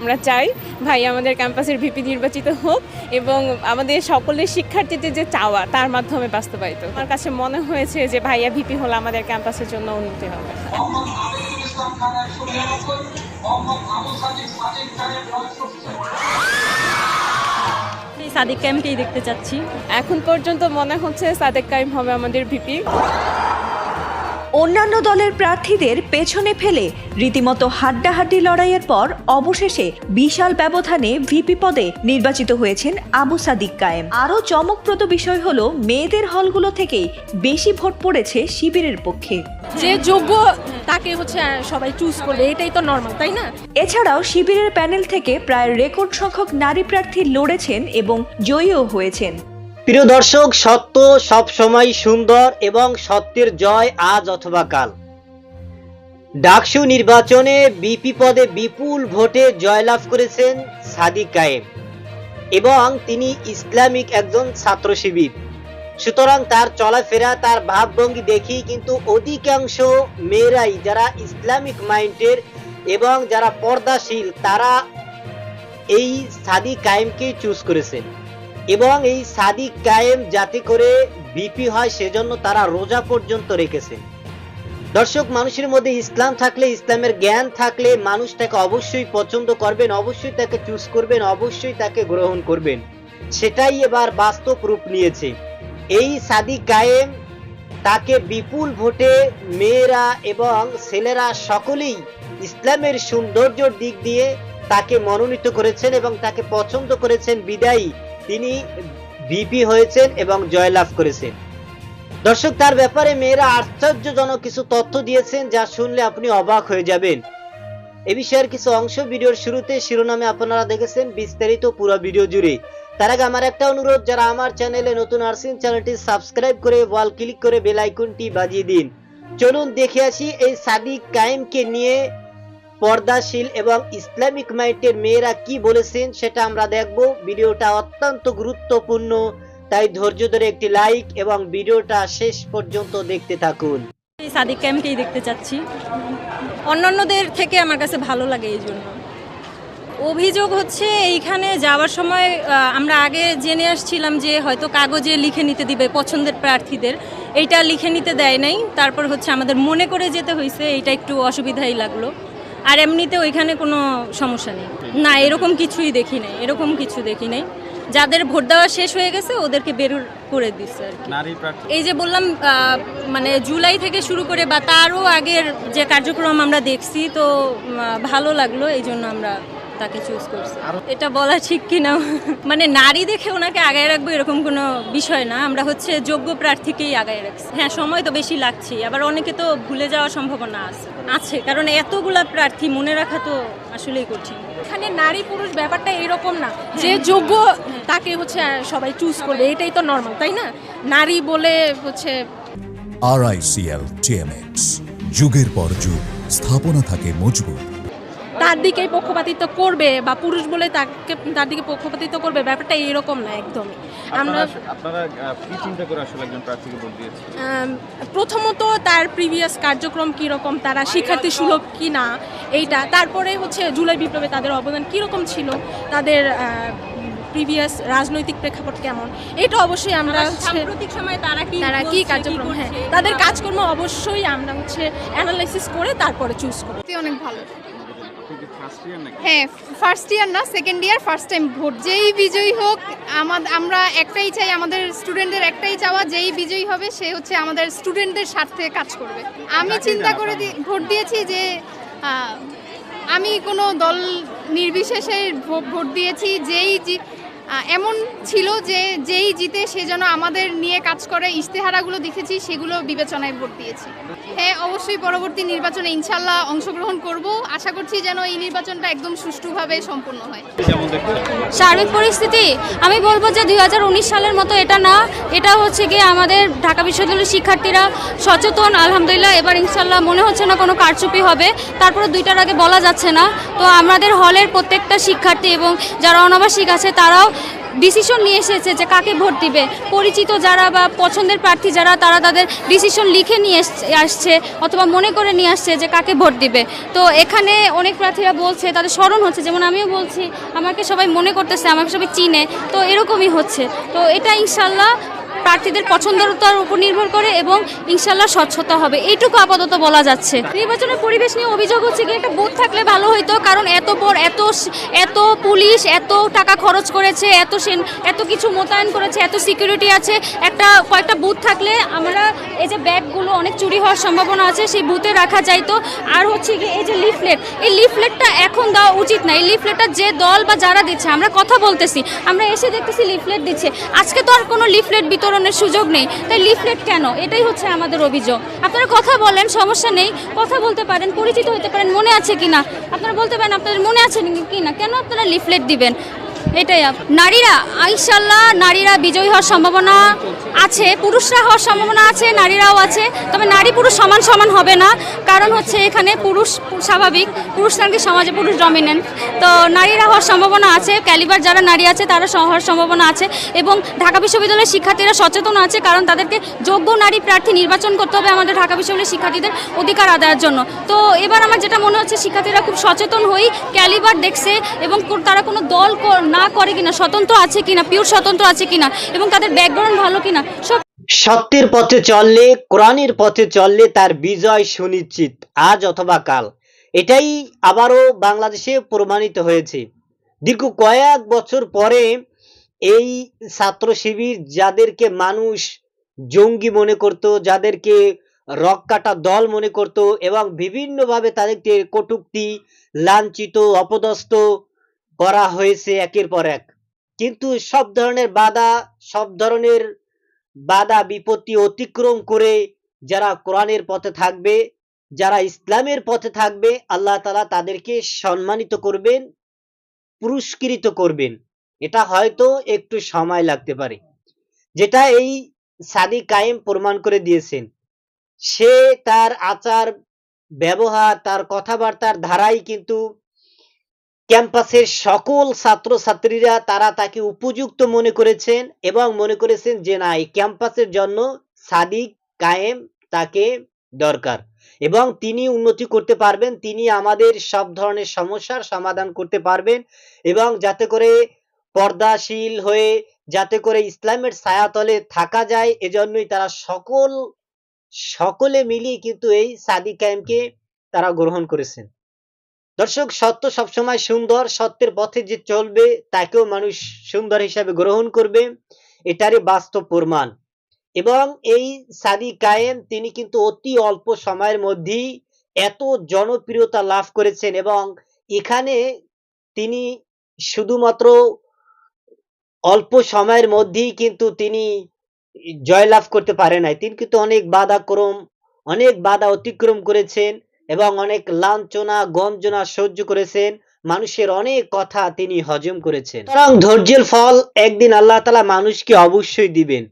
আমরা চাই ভাই আমাদের ক্যাম্পাসের ভিপি নির্বাচিত হোক এবং আমাদের সকলের শিক্ষার্থীদের যে চাওয়া তার মাধ্যমে বাস্তবায়িত আমার কাছে মনে হয়েছে যে ভাইয়া ভিপি হলে আমাদের ক্যাম্পাসের জন্য উন্নতি হবে। সাদিক ক্যাম্পকেই দেখতে চাচ্ছি। এখন পর্যন্ত মনে হচ্ছে সাদেক কাইম হবে আমাদের ভিপি। অন্যান্য দলের প্রার্থীদের পেছনে ফেলে রীতিমতো হাড্ডাহাড্ডি লড়াইয়ের পর অবশেষে বিশাল ব্যবধানে ভিপি পদে নির্বাচিত হয়েছেন আবু সাদিক কায়েম। আরও চমকপ্রদ বিষয় হলো মেয়েদের হলগুলো থেকেই বেশি ভোট পড়েছে শিবিরের পক্ষে। যে যোগ্য তাকে হচ্ছে সবাই চুজ করবে এটাই তো নর্মাল তাই না? এছাড়াও শিবিরের প্যানেল থেকে প্রায় রেকর্ড সংখ্যক নারী প্রার্থী লড়েছেন এবং জয়ীও হয়েছেন। প্রিয় দর্শক, সত্য সব সময় সুন্দর এবং সত্যের জয় আজ অথবা কাল। ডাকসু নির্বাচনে বিপি পদে বিপুল ভোটে জয়লাভ করেছেন সাদিক কায়েম এবং তিনি ইসলামিক একজন ছাত্র শিবির। সুতরাং তার চলাফেরা, তার ভাবভঙ্গি দেখি কিন্তু অধিকাংশ মেয়েরাই যারা ইসলামিক মাইন্ডের এবং যারা পর্দাশীল, তারা এই সাদিক কায়েমকেই চুজ করেছেন। এবং এই সাদিক কায়েম যাতে করে বিপি হয় সেজন্য তারা রোজা পর্যন্ত রেখেছেন দর্শক, মানুষের মধ্যে ইসলাম থাকলে, ইসলামের জ্ঞান থাকলে মানুষ তাকে অবশ্যই পছন্দ করবেন, অবশ্যই তাকে চুজ করবেন, অবশ্যই তাকে গ্রহণ করবেন। সেটাই এবার বাস্তব রূপ নিয়েছে। এই সাদিক কায়েম তাকে বিপুল ভোটে মেয়েরা এবং ছেলেরা সকলেই ইসলামের সৌন্দর্যর দিক দিয়ে তাকে মনোনীত করেছেন এবং তাকে পছন্দ করেছেন। বিদায়ী তিনি ভিপি হয়েছেন এবং জয়লাভ করেছেন। দর্শক, তার ব্যাপারে মেয়েরা আশ্চর্যজনক কিছু তথ্য দিয়েছেন যা শুনলে আপনি অবাক হয়ে যাবেন। এ বিষয়ের কিছু অংশ ভিডিওর শুরুতে শিরোনামে আপনারা দেখেছেন বিস্তারিত পুরো ভিডিও জুড়ে। তার আগে আমার একটা অনুরোধ, যারা আমার চ্যানেলে নতুন আরসিন চ্যানেলটি সাবস্ক্রাইব করে ওয়াল ক্লিক করে বেল আইকনটি বাজিয়ে দিন। চলুন দেখে আসি এই সাদিক কায়েমকে নিয়ে পর্দাশীল এবং ইসলামিক মাইটের মেয়েরা কি বলেছেন সেটা আমরা দেখব। ভিডিওটা অত্যন্ত গুরুত্বপূর্ণ, তাই ধৈর্য ধরে একটি লাইক এবং ভিডিওটা শেষ পর্যন্ত দেখতে থাকুন। এই সাদিক ক্যাম্পকেই দেখতে চাচ্ছি? অন্যান্যদের থেকে আমার কাছে ভালো লাগে এই জন্য। অভিযোগ হচ্ছে এইখানে যাওয়ার সময় আমরা আগে জেনে আসছিলাম যে হয়তো কাগজে লিখে নিতে দিবে পছন্দের প্রার্থীদের। এইটা লিখে নিতে দেয় নাই। তারপর হচ্ছে আমাদের মনে করে যেতে হয়েছে, এইটা একটু অসুবিধাই লাগল। আর এমনিতে ওইখানে কোনো সমস্যা নেই। না এরকম কিছুই দেখি নাই এরকম কিছু দেখি নেই। যাদের ভোট দেওয়া শেষ হয়ে গেছে ওদেরকে বের করে দিচ্ছে আর কি। এই যে বললাম মানে জুলাই থেকে শুরু করে বা তারও আগের যে কার্যক্রম আমরা দেখছি তো ভালো লাগল এই জন্য আমরা তাকে চুজ করছি। এটা বলা ঠিক কিনা? মানে নারী দেখে ওনাকে আগায় রাখব এরকম কোনো বিষয় না। আমরা হচ্ছে যোগ্য প্রার্থীকেই আগায় রাখছি। হ্যাঁ সময় তো বেশি লাগছে আবার অনেকে তো ভুলে যাওয়ার সম্ভাবনা আছে। আছে কারণ এতগুলা প্রার্থী মনে রাখা তো আসলেই কঠিন। এখানে নারী পুরুষ ব্যাপারটা এরকম না। যে যোগ্য তাকে হচ্ছে সবাই চুজ করবে এটাই তো নর্মাল তাই না? নারী বলে হচ্ছে আরআইসিএল টিএমএক্স যুগের পর যুগ স্থাপনা থাকে মজবুত। তার দিকেই পক্ষপাতিত্ব করবে বা পুরুষ বলে তাকে তার দিকে পক্ষপাতিত্ব করবে ব্যাপারটা এরকম না একদমই। আমরা আপনারা আপনারা কি চিন্তা করে আসলে একজন প্রার্থীকে ভোট দিয়েছেন? প্রথমত তার প্রিভিয়াস কার্যক্রম কীরকম তারা শিক্ষার্থী সুলভ কি না এইটা। তারপরে হচ্ছে জুলাই বিপ্লবে তাদের অবদান কীরকম ছিল তাদের প্রিভিয়াস রাজনৈতিক প্রেক্ষাপট কেমন এটা অবশ্যই আমরা হচ্ছে সাম্প্রতিক সময়ে তারা কি তারা কি কার্যক্রম হ্যাঁ। তাদের কাজকর্ম অবশ্যই আমরা হচ্ছে অ্যানালাইসিস করে তারপরে চুজ করি। অনেক ভালো। হ্যাঁ ফার্স্ট ইয়ার না second year first time vote. যেই বিজয়ী হোক আমাদের আমরা একটাই চাই আমাদের স্টুডেন্টদের একটাই চাওয়া যেই বিজয়ী হবে সে হচ্ছে আমাদের স্টুডেন্টদের স্বার্থে কাজ করবে। আমি চিন্তা করে? ভোট দিয়েছি যে আমি কোনো দল নির্বিশেষে ভোট দিয়েছি যেই এমন ছিল যে যেই জিতে সে যেন আমাদের নিয়ে কাজ করে ইশতেহারাগুলো দেখেছি সেগুলো বিবেচনায় ভোট দিয়েছি। হ্যাঁ অবশ্যই পরবর্তী নির্বাচনে ইনশাল্লাহ অংশগ্রহণ করব। আশা করছি যেন এই নির্বাচনটা একদম সুষ্ঠুভাবে সম্পন্ন হয়। সার্বিক পরিস্থিতি আমি বলব যে দুই হাজার উনিশ সালের মতো এটা না এটা হচ্ছে গিয়ে আমাদের ঢাকা বিশ্ববিদ্যালয়ের শিক্ষার্থীরা সচেতন আলহামদুলিল্লাহ এবার ইনশাল্লাহ মনে হচ্ছে না কোনো কারচুপি হবে। তারপরে দুইটার আগে বলা যাচ্ছে না। তো আমাদের হলের প্রত্যেকটা শিক্ষার্থী এবং যারা অনাবাসিক আছে তারাও ডিসিশন নিয়ে এসেছে যে কাকে ভোট দিবে। পরিচিত যারা বা পছন্দের প্রার্থী যারা, তারা তাদের ডিসিশন লিখে নিয়ে আসছে অথবা মনে করে নিয়ে আসছে যে কাকে ভোট দিবে। তো এখানে অনেক প্রার্থীরা বলছে, তাদের স্মরণ হচ্ছে, যেমন আমিও বলছি, আমাকে সবাই মনে করতেছে, আমাকে সবাই চিনে, তো এরকমই হচ্ছে। তো এটা ইনশাল্লাহ প্রার্থীদের পছন্দতার উপর নির্ভর করে এবং ইনশাল্লাহ স্বচ্ছতা হবে। এইটুকু আপাতত বলা যাচ্ছে। নির্বাচনের পরিবেশ নিয়ে অভিযোগ হচ্ছে কি, একটা বুথ থাকলে ভালো হইতো, কারণ এত পর এত এত পুলিশ, এত টাকা খরচ করেছে, এত সেন, এত কিছু মোতায়েন করেছে, এত সিকিউরিটি আছে। একটা, কয়েকটা বুথ থাকলে আমরা এই যে ব্যাগগুলো অনেক চুরি হওয়ার সম্ভাবনা আছে, সেই বুথে রাখা যাইতো। আর হচ্ছে কি, এই যে লিফলেট, এই লিফলেটটা এখন দেওয়া উচিত না। এই লিফলেটটা যে দল বা যারা দিচ্ছে, আমরা কথা বলতেছি, আমরা এসে দেখতেছি লিফলেট দিচ্ছে। আজকে তো আর কোনো লিফলেট বিতরণের সুযোগ নেই। তাই লিফলেট কেন? এটাই হচ্ছে আমাদের অভিযোগ। আপনারা কথা বলেন, সমস্যা নেই। কথা বলতে পারেন, পরিচিত হতে পারেন, মনে আছে কি না আপনারা বলতে পারেন, আপনাদের মনে আছে কি না কেন আপনারা লিফলেট দিবেন? এটাই নারীরা ইনশাল্লাহ নারীরা বিজয়ী হওয়ার সম্ভাবনা আছে, পুরুষরা হওয়ার সম্ভাবনা আছে, নারীরাও আছে। তবে নারী পুরুষ সমান সমান হবে না। কারণ হচ্ছে এখানে পুরুষ স্বাভাবিক, পুরুষ নাকি সমাজে পুরুষ ডমিনেন্ট তো নারীরা হওয়ার সম্ভাবনা আছে ক্যালিবার যারা নারী আছে তারা হওয়ার সম্ভাবনা আছে এবং ঢাকা বিশ্ববিদ্যালয়ের শিক্ষার্থীরা সচেতন আছে কারণ তাদেরকে যোগ্য নারী প্রার্থী নির্বাচন করতে হবে আমাদের ঢাকা বিশ্ববিদ্যালয়ের শিক্ষার্থীদের অধিকার আদায়ের জন্য। তো এবার আমার যেটা মনে হচ্ছে, শিক্ষার্থীরা খুব সচেতন হই ক্যালিবার দেখছে এবং তারা কোনো দল না করে কিনা, স্বতন্ত্র আছে কিনা পিওর স্বতন্ত্র আছে কিনা এবং তাদের ব্যাকগ্রাউন্ড ভালো কিনা, সব সত্যের পথে চললে, কোরআনের পথে চললে তার বিজয় সুনিশ্চিত, আজ অথবা কাল। এটাই আবারও বাংলাদেশে প্রমাণিত হয়েছে। দীর্ঘ কয়েক বছর পরে এই ছাত্র শিবির যাদেরকে মানুষ জঙ্গি মনে করত, যাদেরকে রক কাটা দল মনে করত এবং বিভিন্নভাবে তাদেরকে কটুক্তি, লাঞ্ছিত, অপদস্থ করা হয়েছে একের পর এক। কিন্তু সব ধরনের বাধা, সব ধরনের বাধা বিপত্তি অতিক্রম করে যারা কোরআনের পথে থাকবে যারা ইসলামের পথে থাকবে, আল্লাহ তালা তাদেরকে সম্মানিত করবেন, পুরস্কৃত করবেন। এটা হয়তো একটু সময় লাগতে পারে। যেটা এই সাদি কায়েম প্রমাণ করে দিয়েছেন। সে তার আচার, ব্যবহার, তার কথাবার্তার ধারাই কিন্তু ক্যাম্পাসের সকল ছাত্রছাত্রীরা তারা তাকে উপযুক্ত মনে করেছেন এবং মনে করেছেন যে না, এই ক্যাম্পাসের জন্য সাদিক কায়েম তাকে দরকার। এবং তিনি উন্নতি করতে পারবেন, তিনি আমাদের সব ধরনের সমস্যার সমাধান করতে পারবেন এবং যাতে করে পর্দাশীল হয়ে, যাতে করে ইসলামের ছায়াতলে থাকা যায়, এজন্যই তারা সকল, সকলে মিলিয়ে কিন্তু এই সাদিক কায়েমকে তারা গ্রহণ করেছেন। দর্শক, সত্য সবসময় সুন্দর, সত্যের পথে যে চলবে, তাকেও মানুষ সুন্দর হিসাবে গ্রহণ করবে, এটারই বাস্তব প্রমাণ। এবং এই সাদি কায়েম তিনি কিন্তু অতি অল্প সময়ের মধ্যেই এত জনপ্রিয়তা লাভ করেছেন এবং এখানে তিনি শুধুমাত্র অল্প সময়ের মধ্যেই কিন্তু তিনি জয়লাভ করতে পারে নাই। তিনি কিন্তু অনেক বাধাক্রম, অনেক বাধা অতিক্রম করেছেন এবং অনেক লাঞ্ছনা, গঞ্জনা সহ্য করেছেন। মানুষের অনেক কথা তিনি হজম করেছেন। সুতরাং ধৈর্যের ফল একদিন আল্লাহ তালা মানুষকে অবশ্যই দিবেন।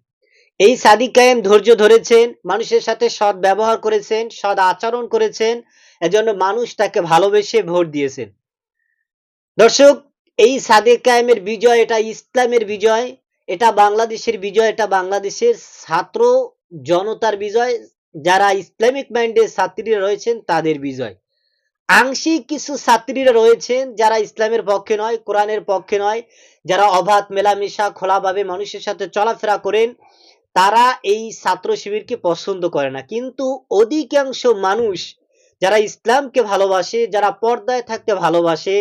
এই সাদিক কায়েম ধৈর্য ধরেছেন, মানুষের সাথে সৎ ব্যবহার করেছেন, সৎ আচরণ করেছেন, এজন্য মানুষ তাকে ভালোবেসে ভোট দিয়েছেন। দর্শক, এই সাদেক কায়েমের বিজয় এটা ইসলামের বিজয়, এটা বাংলাদেশের বিজয়, এটা বাংলাদেশের ছাত্র জনতার বিজয়, যারা ইসলামিক মাইন্ডের ছাত্রীরা রয়েছেন তাদের বিজয়। আংশিক কিছু ছাত্রীরা রয়েছেন যারা ইসলামের পক্ষে নয়, কোরআনের পক্ষে নয়, যারা অবাধ, মেলামেশা, খোলাভাবে মানুষের সাথে চলাফেরা করেন তারা এই ছাত্র শিবিরকে পছন্দ করে না। কিন্তু অধিকাংশ মানুষ যারা ইসলামকে ভালোবাসে, যারা পর্দায় থাকতে ভালোবাসে,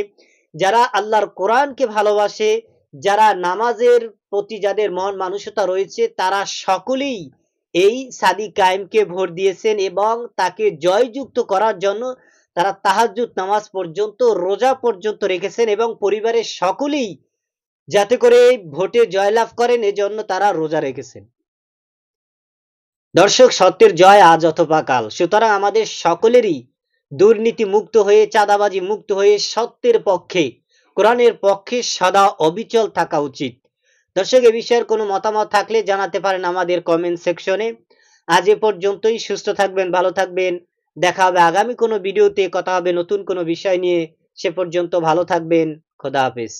যারা আল্লাহর কোরআনকে ভালোবাসে, যারা নামাজের প্রতি যাদের মন মানসিকতা রয়েছে, তারা সকলেই এই সাদি কায়েমকে ভোট দিয়েছেন এবং তাকে জয়যুক্ত করার জন্য তারা তাহাজ্জুদ নামাজ পর্যন্ত, রোজা পর্যন্ত রেখেছেন এবং পরিবারের সকলেই যাতে করে ভোটে জয়লাভ করেন, এজন্য তারা রোজা রেখেছেন। দর্শক, সত্যের জয় আজ অথবা কাল। সুতরাং আমাদের সকলেরই দুর্নীতি মুক্ত হয়ে চাঁদাবাজি মুক্ত হয়ে সত্যের পক্ষে, কোরআনের পক্ষে সদা অবিচল থাকা উচিত। দর্শক, এ বিষয়ের কোনো মতামত থাকলে জানাতে পারেন আমাদের কমেন্ট সেকশনে আজ এ পর্যন্তই, সুস্থ থাকবেন, ভালো থাকবেন। দেখা হবে আগামী কোনো ভিডিওতে কথা হবে নতুন কোনো বিষয় নিয়ে। সে পর্যন্ত ভালো থাকবেন। খোদা হাফেজ।